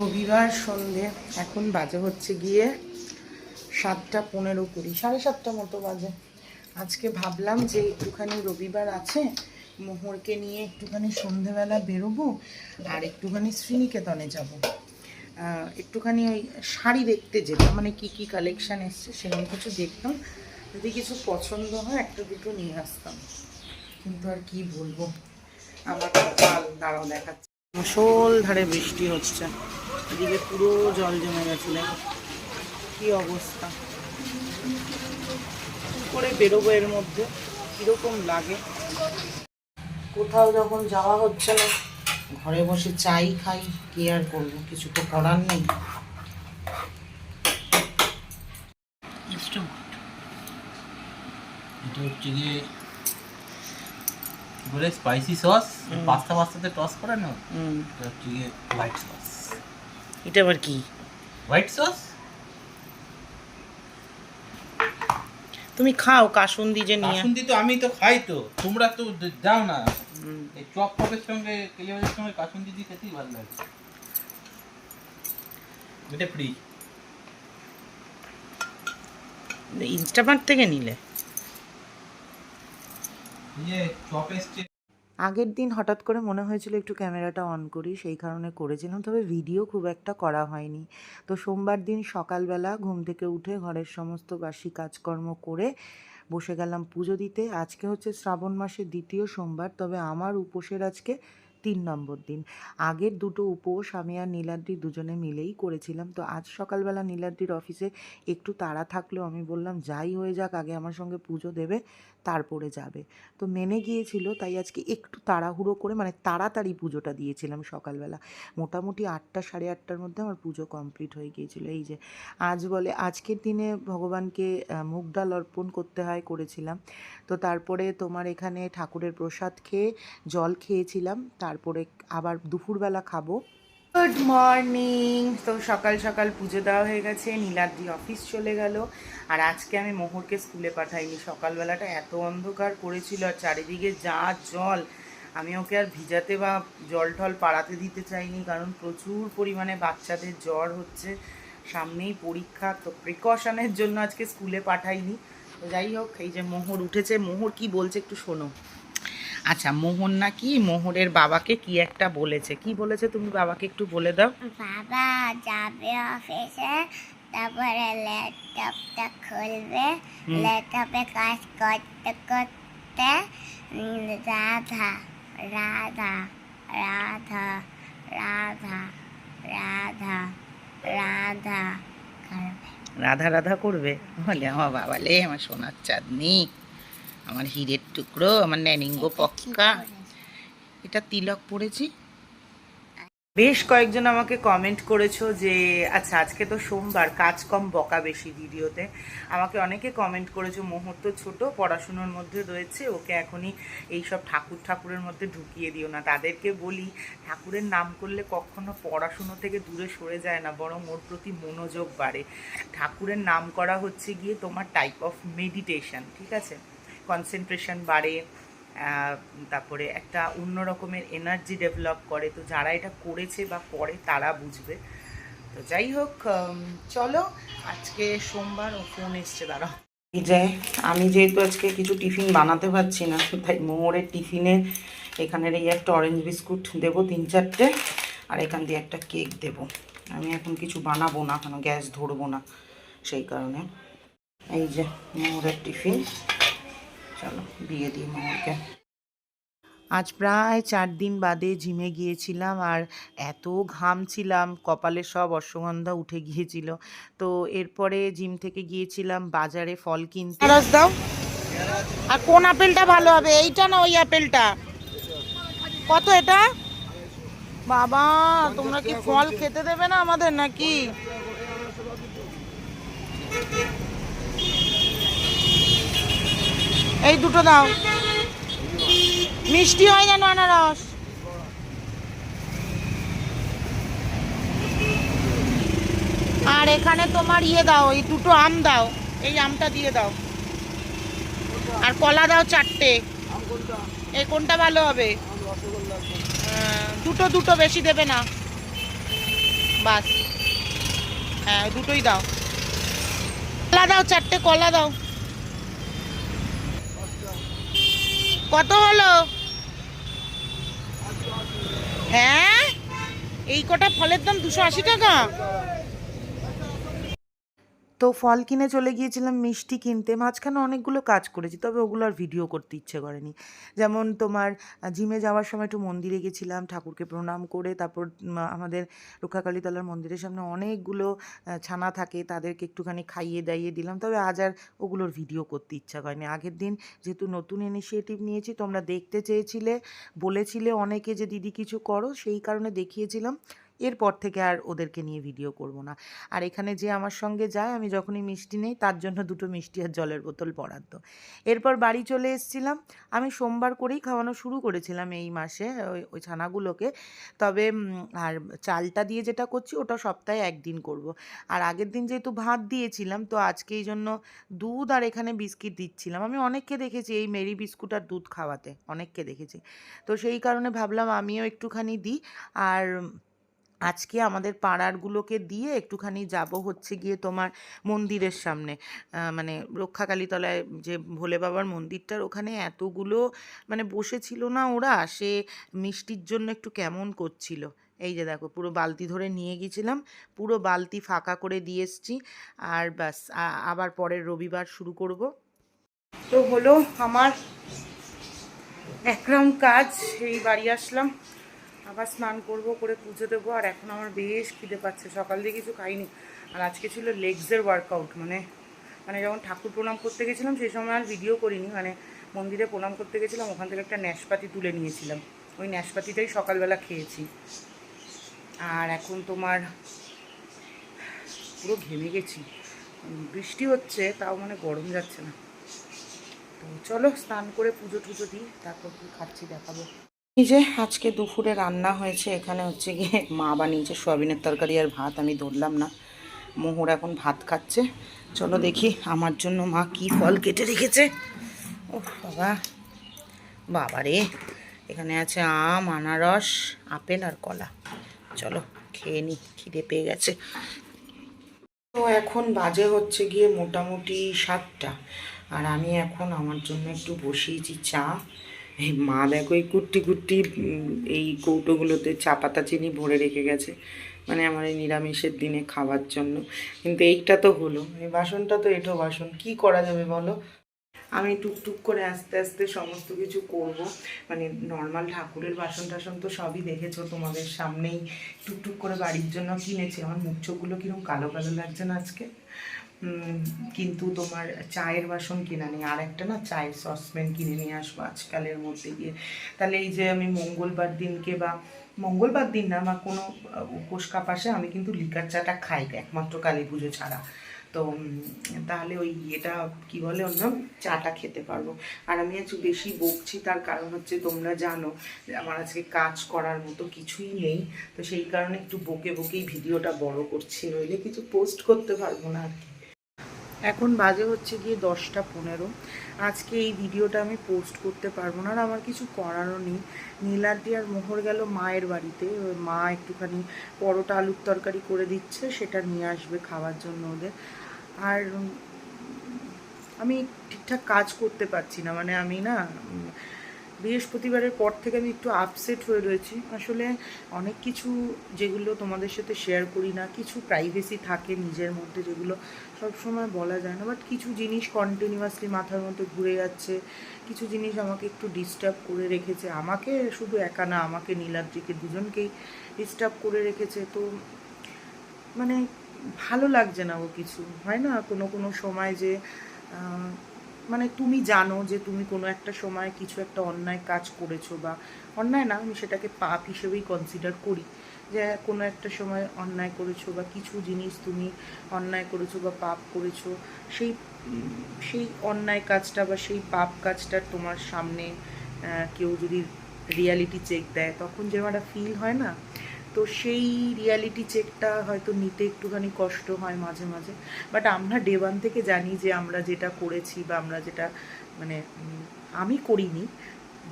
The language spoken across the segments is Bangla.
রবিবার সন্ধে। এখন বাজে হচ্ছে গিয়ে সাতটা পনেরো কুড়ি, সাড়ে সাতটা মতো বাজে। আজকে ভাবলাম যে একটুখানি রবিবার আছে, মোহরকে নিয়ে একটুখানি সন্ধেবেলা বেরোবো আর একটুখানি শ্রীনিকেতনে যাব। একটুখানি ওই শাড়ি দেখতে যেতাম মানে কি কি কালেকশন এসছে সেরকম কিছু দেখতাম। যদি কিছু পছন্দ হয় একটা দুটো নিয়ে আসতাম। কিন্তু আর কি বলব? আমার কপাল দাঁড়াও দেখাচ্ছে। মুসল ধারে বৃষ্টি হচ্ছে। এদিকে পুরো জল জমে গেছে দেখো কি অবস্থা? করে বেরোবো এর মধ্যে কীরকম লাগে? কোথাও যখন যাওয়া হচ্ছে না ঘরে বসে চাই খাই কি আর করব? কিছু তো করার নেই। এটা হচ্ছে গিয়ে বলে স্পাইসি সস পাস্তা পাস্তাতে টস করে না এটা হচ্ছে গিয়ে হোয়াইট সস এটা আবার কি? হোয়াইট সস তুমি খাও কাসুন্দি যে নিয়ে। কাসুন্দি তো আমি তো খাই তো। তোমরা তো দাও না। এই চপ টপের সঙ্গে কেলে সঙ্গে কাসুন্দি দিয়ে খেতেই ভালো লাগে। এটা ফ্রি ইনস্টামার্ট থেকে নিলে। ইয়ে চপ এসছে। আগের দিন হঠাৎ করে মনে হয়েছিল একটু ক্যামেরাটা অন করি, সেই কারণে করেছিলাম। তবে ভিডিও খুব একটা করা হয়নি। তো সোমবার দিন সকালবেলা ঘুম থেকে উঠে ঘরের সমস্ত বাসি কাজকর্ম করে বসে গেলাম পুজো দিতে। আজকে হচ্ছে শ্রাবণ মাসের দ্বিতীয় সোমবার, তবে আমার উপোসের আজকে তিন নম্বর দিন। আগের দুটো উপোস আমি আর নীলাদ্রি দুজনে মিলেই করেছিলাম। তো আজ সকালবেলা নীলাদ্রির অফিসে একটু তাড়া থাকলেও আমি বললাম, যাই হয়ে যাক, আগে আমার সঙ্গে পুজো দেবে, তারপরে যাবে। তো মেনে গিয়েছিল, তাই আজকে একটু তাড়াহুড়ো করে মানে তাড়াতাড়ি পুজোটা দিয়েছিলাম সকালবেলা। মোটামুটি আটটা, সাড়ে আটটার মধ্যে আমার পুজো কমপ্লিট হয়ে গিয়েছিল। এই যে, আজ বলে, আজকের দিনে ভগবানকে মুগ ডাল অর্পণ করতে হয় করেছিলাম। তো তারপরে তোমার এখানে ঠাকুরের প্রসাদ খেয়ে জল খেয়েছিলাম। তারপরে আবার দুপুরবেলা খাব। গুড মর্নিং তো সকাল সকাল পুজো দেওয়া হয়ে গেছে, নীলাদ্রি অফিস চলে গেল। আর আজকে আমি মোহরকে স্কুলে পাঠাইনি। সকালবেলাটা এত অন্ধকার করেছিল আর চারিদিকে যা জল, আমি ওকে আর ভিজাতে বা জল টল পাড়াতে দিতে চাইনি, কারণ প্রচুর পরিমাণে বাচ্চাদের জ্বর হচ্ছে। সামনেই পরীক্ষা, তো প্রিকশনের জন্য আজকে স্কুলে পাঠাইনি। তো যাই হোক, এই যে মোহর উঠেছে। মোহর কি বলছে একটু শোনো। আচ্ছা মোহর নাকি মোহরের বাবাকে কি একটা বলেছে? কি বলেছে তুমি বাবাকে একটু বলে দাও। বাবা যাবে অফিসে তারপরে ল্যাপটপটা খুলবে। ল্যাপটপে কাজ করতে করতে রাধা রাধা রাধা রাধা রাধা রাধা করবে। রাধা রাধা করবে? বলে আমার বাবা লে আমার সোনার চাঁদনি। আমার হীরের টুকরো আমার ন্যানিঙ্গো পক্কা। এটা তিলক পড়েছি। বেশ কয়েকজন আমাকে কমেন্ট করেছ যে আচ্ছা আজকে তো সোমবার কাজ কম বকা বেশি ভিডিওতে। আমাকে অনেকে কমেন্ট করেছ মুহূর্ত ছোট পড়াশুনোর মধ্যে রয়েছে ওকে এখনই এই সব ঠাকুর ঠাকুরের মধ্যে ঢুকিয়ে দিও না। তাদেরকে বলি ঠাকুরের নাম করলে কখনো পড়াশুনো থেকে দূরে সরে যায় না বরং ওর প্রতি মনোযোগ বাড়ে। ঠাকুরের নাম করা হচ্ছে গিয়ে তোমার টাইপ অফ মেডিটেশন ঠিক আছে? কনসেন্ট্রেশন বাড়ে তারপরে একটা অন্য রকমের এনার্জি ডেভেলপ করে। তো যারা এটা করেছে বা করে, তারা বুঝবে। তো যাই হোক চলো, আজকে সোমবার ও ফোন এসছে, দাঁড়াও। এই যে, আমি যেহেতু আজকে কিছু টিফিন বানাতে পারছি না, তাই মোহরের টিফিনে এখানের এই একটা অরেঞ্জ বিস্কুট দেবো তিন চারটে, আর এখান দিয়ে একটা কেক দেবো। আমি এখন কিছু বানাবো না, কেন গ্যাস ধরবো না, সেই কারণে। এই যে মোহরের টিফিন চলো দিয়ে দিই মোহরকে আজ প্রায় চার দিন বাদে জিমে গিয়েছিলাম আর এত ঘামছিলাম কপালে সব অশ্বগন্ধা উঠে গিয়েছিল। তো এরপরে জিম থেকে গিয়েছিলাম, বাজারে ফল কিনতে। দাও। আর কোন আপেলটা ভালো হবে? এইটা না ওই আপেলটা? কত এটা? বাবা, তোমরা কি ফল খেতে দেবে না আমাদের নাকি? এই দুটো দাও। মিষ্টি হয় যেন আনারস। আর এখানে তোমার ইয়ে দাও, এই দুটো আম দাও, এই আমটা দিয়ে দাও। আর কলা দাও চারটে। এই কোনটা ভালো হবে? দুটো দুটো বেশি দেবে না। বাস। হ্যাঁ দুটোই দাও। কলা দাও চারটে, কলা দাও। কত হলো? হ্যাঁ? এই কটা ফলের দাম দুশো আশি টাকা? তো ফল কিনে চলে গিয়েছিলাম মিষ্টি কিনতে। মাঝখানে অনেকগুলো কাজ করেছি, তবে ওগুলো আর ভিডিও করতে ইচ্ছে করেনি। যেমন তোমার জিমে যাওয়ার সময় একটু মন্দিরে গেছিলাম, ঠাকুরকে প্রণাম করে, তারপর আমাদের রক্ষাকালীতলার মন্দিরের সামনে অনেকগুলো ছানা থাকে, তাদেরকে একটুখানি খাইয়ে দাইয়ে দিলাম, তবে আজ আর ওগুলোর ভিডিও করতে ইচ্ছা করেনি। আগের দিন যেহেতু নতুন ইনিশিয়েটিভ নিয়েছি, তোমরা দেখতে চেয়েছিলে, বলেছিলে অনেকে যে, দিদি, কিছু করো? সেই কারণে দেখিয়েছিলাম। এরপর থেকে আর ওদেরকে নিয়ে ভিডিও করব না। আর এখানে যে আমার সঙ্গে যায়, আমি যখনই মিষ্টি নেই, তার জন্য দুটো মিষ্টি আর জলের বোতল বরাদ্দ। এরপর বাড়ি চলে এসেছিলাম। আমি সোমবার করেই খাওয়ানো শুরু করেছিলাম এই মাসে, ওই ওই ছানাগুলোকে। তবে আর চালটা দিয়ে যেটা করছি, ওটা সপ্তাহে একদিন করব। আর আগের দিন যেহেতু ভাত দিয়েছিলাম, তো আজকে এই জন্য দুধ আর এখানে বিস্কিট দিচ্ছিলাম। আমি অনেককে দেখেছি এই মেরি বিস্কুট আর দুধ খাওয়াতে, অনেককে দেখেছি। তো সেই কারণে ভাবলাম আমিও একটুখানি দিই। আর আজকে আমাদের পাড়ারগুলোকে দিয়ে একটুখানি যাব হচ্ছে গিয়ে তোমার মন্দিরের সামনে। মানে রক্ষাকালীতলায় যে ভোলে বাবার মন্দিরটার ওখানে এতগুলো মানে বসেছিল না ওরা, সে মিষ্টির জন্য একটু কেমন করছিল। এই যে দেখো, পুরো বালতি ধরে নিয়ে গেছিলাম, পুরো বালতি ফাঁকা করে দিয়ে এসছি আর ব্যাস আবার পরের রবিবার শুরু করব। তো হলো আমার এক রাউন্ড কাজ, এই বাড়ি আসলাম। আবার স্নান করব, করে পুজো দেবো, আর এখন আমার বেশ খিদে পাচ্ছে, সকাল দিয়ে কিছু খাইনি। আর আজকে ছিল লেগসের ওয়ার্কআউট মানে মানে যখন ঠাকুর প্রণাম করতে গেছিলাম, সেই সময় আর ভিডিও করিনি মানে মন্দিরে প্রণাম করতে গেছিলাম, ওখান থেকে একটা ন্যাশপাতি তুলে নিয়েছিলাম। ওই ন্যাশপাতিটাই সকালবেলা খেয়েছি। আর এখন তোমার পুরো ঘেমে গেছি। বৃষ্টি হচ্ছে, তাও মানে গরম যাচ্ছে না। তো চলো, স্নান করে পুজো টুজো দিই, তারপর কি খাচ্ছি দেখাবো। এই যে আজকে দুপুরে রান্না হয়েছে, এখানে হচ্ছে গিয়ে মা বানিয়েছে সয়াবিনের তরকারি আর ভাত, আমি ধরলাম না। মোহর এখন ভাত খাচ্ছে। চলো দেখি আমার জন্য মা কি ফল কেটে রেখেছে। ও বাবা। বাবা রে, এখানে আছে আম, আনারস, আপেল আর কলা। চলো খেয়ে নি, খিদে পেয়ে গেছে। তো এখন বাজে হচ্ছে গিয়ে মোটামুটি সাতটা। আর আমি এখন আমার জন্য একটু বসিয়েছি চা। এই মা দেখো, এই কুট্টি কুট্টি এই কৌটোগুলোতে চা পাতা চিনি ভরে রেখে গেছে। মানে আমার এই নিরামিষের দিনে খাওয়ার জন্য। কিন্তু এইটা তো হলো। এই বাসনটা তো এঁটো বাসন। কি করা যাবে বলো? আমি টুকটুক করে আস্তে আস্তে সমস্ত কিছু করব। মানে নর্মাল ঠাকুরের বাসন টাসন তো সবই দেখেছ তোমাদের সামনেই। টুকটুক করে বাড়ির জন্য কিনেছি। আমার মুখ চোখগুলো কীরকম কালো কালো লাগছে না আজকে? কিন্তু তোমার চায়ের বাসন কিনা নেই। আর একটা না চায়ের সসপ্যান কিনে নিয়ে আসব আজকালের মধ্যে গিয়ে। তাহলে এই যে আমি মঙ্গলবার দিনকে বা, মঙ্গলবার দিন না, বা কোনো উপোস কাপাসে আমি কিন্তু লিকার চাটা খাই একমাত্র কালী পুজো ছাড়া। তো তাহলে ওই ইয়েটা, কি বলে অন্য চাটা খেতে পারব। আর আমি আজ বেশি বকছি, তার কারণ হচ্ছে তোমরা জানো আমার আজকে কাজ করার মতো কিছুই নেই। তো সেই কারণে একটু বকে বকেই ভিডিওটা বড় করছি, নইলে কিছু পোস্ট করতে পারব না আর কি। এখন বাজে হচ্ছে গিয়ে দশটা পনেরো। আজকে এই ভিডিওটা আমি পোস্ট করতে পারব না আর আমার কিছু করারও নেই। নীলাদ্রি আর মোহর গেল মায়ের বাড়িতে। মা একটুখানি পরোটা, আলুর তরকারি করে দিচ্ছে, সেটা নিয়ে আসবে খাওয়ার জন্য ওদের। আর আমি ঠিকঠাক কাজ করতে পারছি না। মানে আমি না বৃহস্পতিবারের পর থেকে আমি একটু আপসেট হয়ে রয়েছি। আসলে অনেক কিছু যেগুলো তোমাদের সাথে শেয়ার করি না, কিছু প্রাইভেসি থাকে নিজের মধ্যে যেগুলো সব সময় বলা যায় না বাট কিছু জিনিস কন্টিনিউয়াসলি মাথার মধ্যে ঘুরে যাচ্ছে, কিছু জিনিস আমাকে একটু ডিস্টার্ব করে রেখেছে, আমাকে শুধু একা না, আমাকে নীলাদ্রিকে দুজনকেই ডিস্টার্ব করে রেখেছে, তো মানে ভালো লাগছে না ও কিছু। হয় না কোনো কোনো সময় যে মানে তুমি জানো যে তুমি কোনো একটা সময় কিছু একটা অন্যায় কাজ করেছ বা অন্যায় না, আমি সেটাকে পাপ হিসেবেই কনসিডার করি। যে কোনো একটা সময় অন্যায় করেছ বা কিছু জিনিস তুমি অন্যায় করেছ বা পাপ করেছ, সেই সেই অন্যায় কাজটা বা সেই পাপ কাজটা তোমার সামনে কেউ যদি রিয়ালিটি চেক দেয়, তখন যেরকম একটা ফিল হয় না তো সেই রিয়ালিটি চেকটা হয়তো নিতে একটুখানি কষ্ট হয় মাঝে মাঝে। বাট আমরা ডে ওয়ান থেকে জানি যে আমরা যেটা করেছি বা আমরা যেটা মানে আমি করিনি।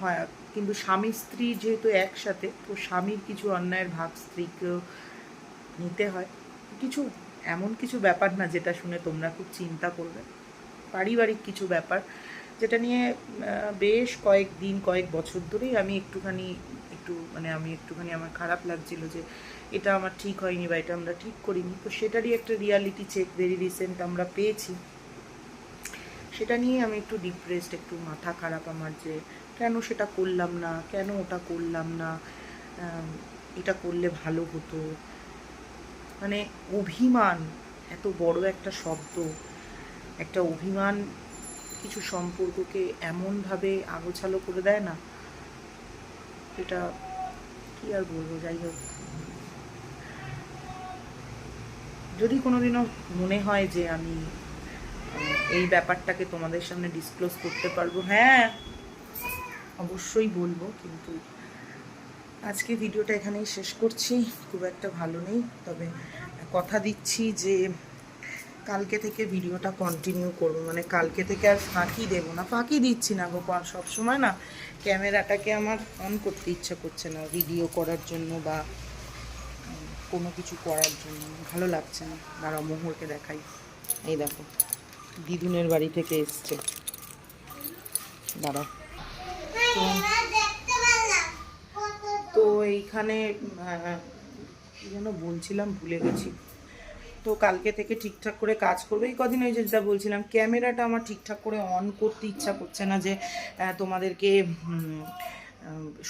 হয়, কিন্তু স্বামী, স্ত্রী যেহেতু একসাথে, তো স্বামীর কিছু অন্যায়ের ভাগ স্ত্রীকেও নিতে হয়। কিছু, এমন কিছু ব্যাপার না যেটা শুনে তোমরা খুব চিন্তা করবে। পারিবারিক কিছু ব্যাপার। যেটা নিয়ে বেশ কয়েক দিন, কয়েক বছর ধরেই আমি একটুখানি, একটু মানে আমি একটুখানি আমার খারাপ লাগছিল যে এটা আমার ঠিক হয়নি বা এটা আমরা ঠিক করিনি। তো সেটারই একটা রিয়ালিটি চেক ভেরি রিসেন্ট আমরা পেয়েছি। সেটা নিয়ে আমি একটু ডিপ্রেসড একটু মাথা খারাপ আমার যে কেন সেটা করলাম না, কেন ওটা করলাম না এটা করলে ভালো হতো। মানে অভিমান, এত বড় একটা শব্দ, একটা অভিমান কিছু সম্পর্ককে এমনভাবে আগোছালো করে দেয় না, এটা কি আর বলব? যাই হোক। যদি কোনোদিনও মনে হয় যে আমি এই ব্যাপারটাকে তোমাদের সামনে ডিসক্লোজ করতে পারব হ্যাঁ অবশ্যই বলব, কিন্তু আজকে ভিডিওটা এখানেই শেষ করছি। খুব একটা ভালো নেই, তবে কথা দিচ্ছি যে কালকে থেকে ভিডিওটা কন্টিনিউ করব। মানে কালকে থেকে আর ফাঁকি দেবো না। ফাঁকি দিচ্ছি না গোপাল, সবসময় না ক্যামেরাটাকে আমার অন করতে ইচ্ছা করছে না। ভিডিও করার জন্য বা কোনো কিছু করার জন্য। ভালো লাগছে না। দাঁড়াও, মোহরকে দেখাই। এই দেখো, দিদুনের বাড়ি থেকে এসছে। দাঁড়াও। তো এইখানে যেন বলছিলাম, ভুলে গেছি। তো কালকে থেকে ঠিকঠাক করে কাজ করবে। এই কদিন ওই যে যেটা বলছিলাম, ক্যামেরাটা আমার ঠিকঠাক করে অন করতে ইচ্ছা করছে না যে তোমাদেরকে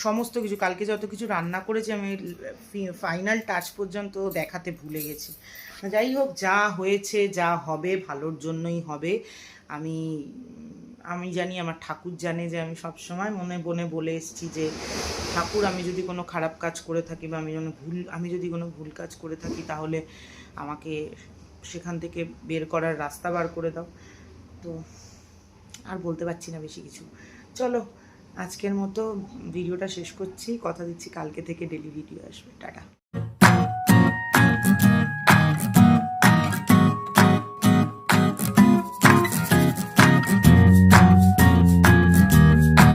সমস্ত কিছু, কালকে যত কিছু রান্না করেছি আমি ফাইনাল টাচ পর্যন্ত দেখাতে ভুলে গেছি। যাই হোক, যা হয়েছে, যা হবে, ভালোর জন্যই হবে। আমি আমি জানি, আমার ঠাকুর জানে যে আমি সব সময় মনে বনে বলে এসেছি যে, ঠাকুর, আমি যদি কোনো খারাপ কাজ করে থাকি বা আমি যেন ভুল, আমি যদি কোনো ভুল কাজ করে থাকি, তাহলে আমাকে সেখান থেকে বের করার রাস্তা বার করে দাও। তো আর বলতে পারছি না বেশি কিছু। চলো, আজকের মতো ভিডিওটা শেষ করছি। কথা দিচ্ছি কালকে থেকে ডেলি ভিডিও আসবে। টাটা।